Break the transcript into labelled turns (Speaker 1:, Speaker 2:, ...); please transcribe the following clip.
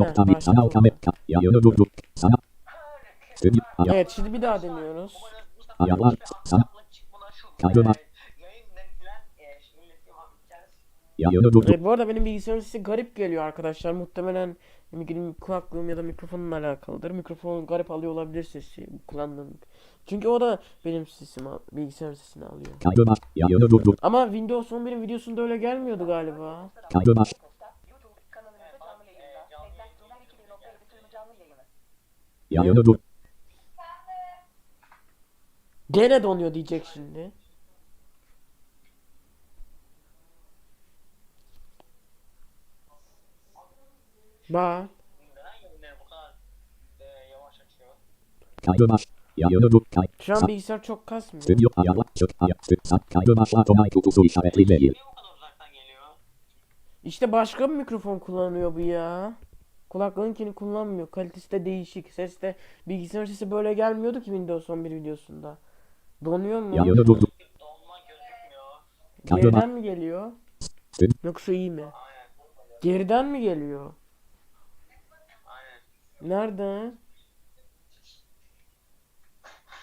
Speaker 1: nokta bir sanal kamer ka- yayını durdur. Sana. Stüdyo
Speaker 2: Evet şimdi bir daha deniyoruz.
Speaker 1: ayarlar sana. Kaydı var. Yayını durdur.
Speaker 2: Evet bu arada benim bilgisayarın sesi garip geliyor arkadaşlar. Muhtemelen benim kulaklığım ya da mikrofonumla alakalıdır. Mikrofon garip alıyor olabilir sesi kullandığım. Çünkü o da benim sesimi, al- bilgisayar sesini alıyor.
Speaker 1: Kaydı var. Yayını durdur.
Speaker 2: Ama Windows 11'in videosunda öyle gelmiyordu galiba.
Speaker 1: Kaydı
Speaker 3: canlı yayını.
Speaker 1: Yayını dur.
Speaker 2: Gene donuyor diyecek şimdi. Bak.
Speaker 1: Kaydı var. Yayını dur. Kay.
Speaker 2: Şu an
Speaker 1: Sa-
Speaker 2: bilgisayar çok kasmıyor.
Speaker 1: Stüdyo ayarlar. Çık. Aya. Stü- sa- Kaydı başlat. Onay kutusu işaretli değil.
Speaker 2: İşte başka bir mikrofon kullanıyor bu ya. Kulaklığınkini kullanmıyor. Kalitesi de değişik. Ses de bilgisayar sesi böyle gelmiyordu ki Windows 11 videosunda. Donuyor mu?
Speaker 1: Kaydı var.
Speaker 2: Geriden mi geliyor? Yoksa iyi mi? Geriden mi geliyor? Nerede?